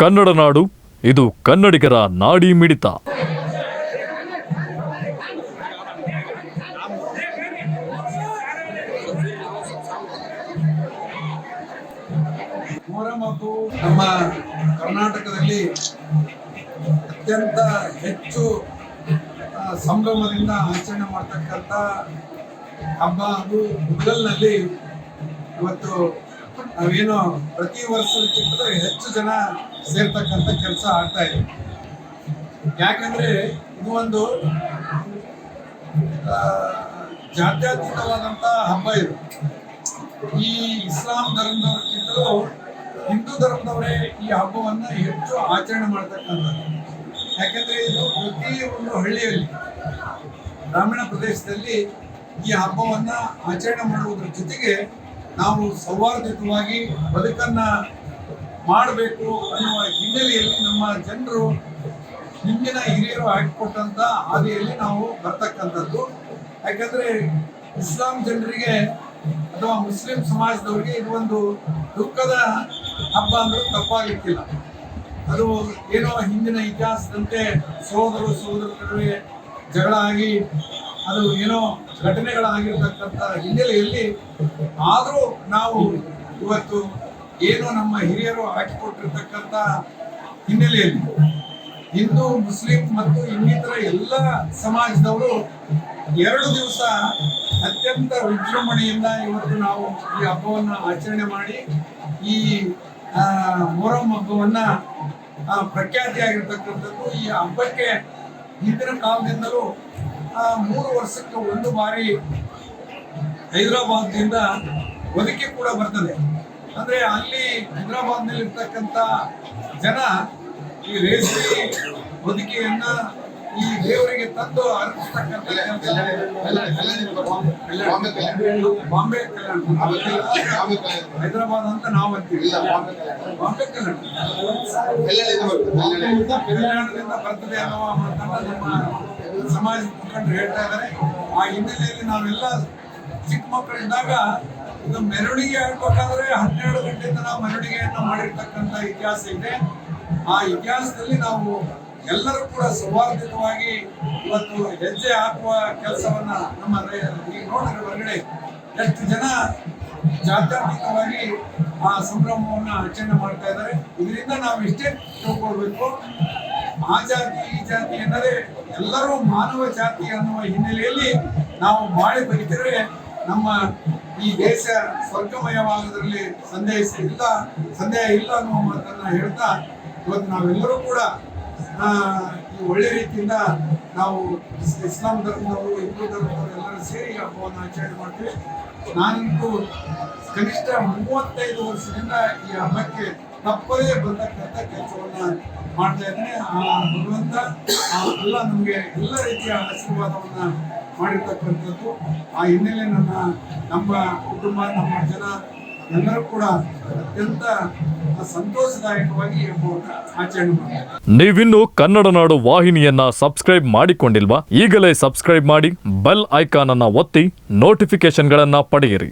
ಕನ್ನಡ ನಾಡು, ಇದು ಕನ್ನಡಿಗರ ನಾಡಿ ಮಿಡಿತ. ನಮ್ಮ ಕರ್ನಾಟಕದಲ್ಲಿ ಅತ್ಯಂತ ಹೆಚ್ಚು ಸಂಭ್ರಮದಿಂದ ಆಚರಣೆ ಮಾಡ್ತಕ್ಕಂಥ ಹಬ್ಬ ಅದು ಮುಗಲ್ನಲ್ಲಿ ಇವತ್ತು ನಾವೇನು ಪ್ರತಿ ವರ್ಷಕ್ಕಿಂತ ಹೆಚ್ಚು ಜನ ಸೇರ್ತಕ್ಕಂಥ ಕೆಲಸ ಆಗ್ತಾ ಇದೆ. ಯಾಕಂದ್ರೆ ಇದು ಒಂದು ಆ, ಜಾತ್ಯತೀತವಾದಂಥ ಹಬ್ಬ ಇದು. ಈ ಇಸ್ಲಾಂ ಧರ್ಮದವರಿಗಿಂತಲೂ ಹಿಂದೂ ಧರ್ಮದವರೇ ಈ ಹಬ್ಬವನ್ನ ಹೆಚ್ಚು ಆಚರಣೆ ಮಾಡ್ತಕ್ಕಂಥದ್ದು. ಯಾಕಂದ್ರೆ ಇದು ಪ್ರತಿ ಒಂದು ಹಳ್ಳಿಯಲ್ಲಿ ಗ್ರಾಮೀಣ ಪ್ರದೇಶದಲ್ಲಿ ಈ ಹಬ್ಬವನ್ನ ಆಚರಣೆ ಮಾಡುವುದರ ಜೊತೆಗೆ ನಾವು ಸೌಹಾರ್ದಯುತವಾಗಿ ಬದುಕನ್ನು ಮಾಡಬೇಕು ಅನ್ನುವ ಹಿನ್ನೆಲೆಯಲ್ಲಿ ನಮ್ಮ ಜನರು ಹಿಂದಿನ ಹಿರಿಯರು ಹಾಕಿಕೊಟ್ಟಂಥ ಹಾದಿಯಲ್ಲಿ ನಾವು ಬರ್ತಕ್ಕಂಥದ್ದು. ಯಾಕಂದ್ರೆ ಇಸ್ಲಾಂ ಜನರಿಗೆ ಅಥವಾ ಮುಸ್ಲಿಂ ಸಮಾಜದವರಿಗೆ ಇದು ಒಂದು ದುಃಖದ ಹಬ್ಬ ಅಂದರೂ ತಪ್ಪಾಗಲಿಕ್ಕಿಲ್ಲ. ಅದು ಏನೋ ಹಿಂದಿನ ಇತಿಹಾಸದಂತೆ ಸೋದರ ಸಹೋದರ ನಡುವೆ ಜಗಳ ಆಗಿ ಅದು ಏನೋ ಘಟನೆಗಳಾಗಿರ್ತಕ್ಕಂಥ ಹಿನ್ನೆಲೆಯಲ್ಲಿ ಆದರೂ ನಾವು ಇವತ್ತು ಏನು ನಮ್ಮ ಹಿರಿಯರು ಹಾಕಿಕೊಟ್ಟಿರ್ತಕ್ಕಂಥ ಹಿನ್ನೆಲೆಯಲ್ಲಿ ಹಿಂದೂ, ಮುಸ್ಲಿಂ ಮತ್ತು ಇನ್ನಿತರ ಎಲ್ಲ ಸಮಾಜದವರು ಎರಡು ದಿವಸ ಅತ್ಯಂತ ವಿಜೃಂಭಣೆಯಿಂದ ಇವತ್ತು ನಾವು ಈ ಹಬ್ಬವನ್ನು ಆಚರಣೆ ಮಾಡಿ, ಈ ಮೊರಂ ಹಬ್ಬವನ್ನ ಪ್ರಖ್ಯಾತಿಯಾಗಿರ್ತಕ್ಕಂಥದ್ದು ಈ ಹಬ್ಬಕ್ಕೆ ಹಿಂದಿನ ಕಾಲದಿಂದಲೂ ಮೂರು ವರ್ಷಕ್ಕೆ ಒಂದು ಬಾರಿ ಹೈದರಾಬಾದ್ನಿಂದ ಒದಕೆ ಕೂಡ ಬರ್ತದೆ. ಅಂದ್ರೆ ಅಲ್ಲಿ ಹೈದರಾಬಾದ್ನಲ್ಲಿ ಇರ್ತಕ್ಕಂಥ ಜನ ಈ ರೇಷ್ಮೆ ಹೊದಿಕೆಯನ್ನ ಈ ದೇವರಿಗೆ ತಂದು ಅರ್ಪಿಸ್ತಕ್ಕಂಥ ಬಾಂಬೆ ಕಲ್ಯಾಣ ಹೈದರಾಬಾದ್ ಅಂತ ನಾವು ಅಂತೀವಿ. ಬಾಂಬೆ ಕಲ್ಯಾಣ ಕಲ್ಯಾಣದಿಂದ ಬರ್ತದೆ ಅನ್ನೋ ಮಾತನ್ನ ನಮ್ಮ ಸಮಾಜ ಮುಖಂಡರು ಹೇಳ್ತಾ ಇದ್ದಾರೆ. ಆ ಹಿನ್ನೆಲೆಯಲ್ಲಿ ನಾವೆಲ್ಲ ಚಿಕ್ಕ ಮಕ್ಕಳಿದ್ದಾಗ ಇದು ಮೆರವಣಿಗೆ ಆಗ್ಬೇಕಾದ್ರೆ ಹನ್ನೆರಡು ಗಂಟೆಯಿಂದ ನಾವು ಮೆರವಣಿಗೆಯನ್ನು ಮಾಡಿರ್ತಕ್ಕಂಥ ಇತಿಹಾಸ ಇದೆ. ಆ ಇತಿಹಾಸದಲ್ಲಿ ನಾವು ಎಲ್ಲರೂ ಕೂಡ ಸೌಹಾರ್ದಯುತವಾಗಿ ಇವತ್ತು ಹೆಜ್ಜೆ ಹಾಕುವ ಕೆಲಸವನ್ನ ನಮ್ಮ ಈ ನೋಡಿದ್ರೆ ಹೊರಗಡೆ ಎಷ್ಟು ಜನ ಜಾತ್ಯಾತೀತವಾಗಿ ಆ ಸಂಭ್ರಮವನ್ನು ಆಚರಣೆ ಮಾಡ್ತಾ ಇದ್ದಾರೆ. ಇದರಿಂದ ನಾವು ಇಷ್ಟೇ ತಿಳ್ಕೊಳ್ಬೇಕು. ಆ ಜಾತಿ ಈ ಜಾತಿ ಎನ್ನದೆ ಎಲ್ಲರೂ ಮಾನವ ಜಾತಿ ಅನ್ನುವ ಹಿನ್ನೆಲೆಯಲ್ಲಿ ನಾವು ಮಾಡಿ ಬದುಕಿದ್ರೆ ನಮ್ಮ ಈ ದೇಶ ಸ್ವರ್ಗಮಯವಾಗುವುದರಲ್ಲಿ ಸಂದೇಹ ಇಲ್ಲ ಸಂದೇಹ ಇಲ್ಲ ಅನ್ನುವ ಮಾತನ್ನ ಹೇಳ್ತಾ ಇವತ್ತು ನಾವೆಲ್ಲರೂ ಕೂಡ ಒಳ್ಳೆ ರೀತಿಯಿಂದ ನಾವು ಇಸ್ಲಾಂ ಧರ್ಮದವರು, ಹಿಂದೂ ಧರ್ಮದವರು ಎಲ್ಲರೂ ಸೇರಿ ಹಬ್ಬವನ್ನು ಆಚರಣೆ ಮಾಡ್ತೀವಿ. ನಾನಂತೂ ಕನಿಷ್ಠ ಮೂವತ್ತೈದು ವರ್ಷದಿಂದ ಈ ಹಬ್ಬಕ್ಕೆ ತಪ್ಪದೇ ಬಂದಕ್ಕಂಥ ಕೆಲಸವನ್ನ ಮಾಡ್ತಾ ಇದ್ದೇನೆ ಆ ಭಗವಂತ ಎಲ್ಲ ನಮಗೆ ಎಲ್ಲ ರೀತಿಯ ಆಶೀರ್ವಾದವನ್ನು ಮಾಡಿರ್ತಕ್ಕಂಥದ್ದು. ಆ ಹಿನ್ನೆಲೆ ನನ್ನ, ನಮ್ಮ ಕುಟುಂಬ, ನಮ್ಮ ಜನ ಕೂಡ ಅತ್ಯಂತ ನೀವಿನ್ನು ಕನ್ನಡ ನಾಡು ವಾಹಿನಿಯನ್ನ ಸಬ್ಸ್ಕ್ರೈಬ್ ಮಾಡಿಕೊಂಡಿಲ್ವಾ? ಈಗಲೇ ಸಬ್ಸ್ಕ್ರೈಬ್ ಮಾಡಿ, ಬೆಲ್ ಐಕಾನ್ ಅನ್ನ ಒತ್ತಿ ನೋಟಿಫಿಕೇಶನ್ಗಳನ್ನ ಪಡೆಯಿರಿ.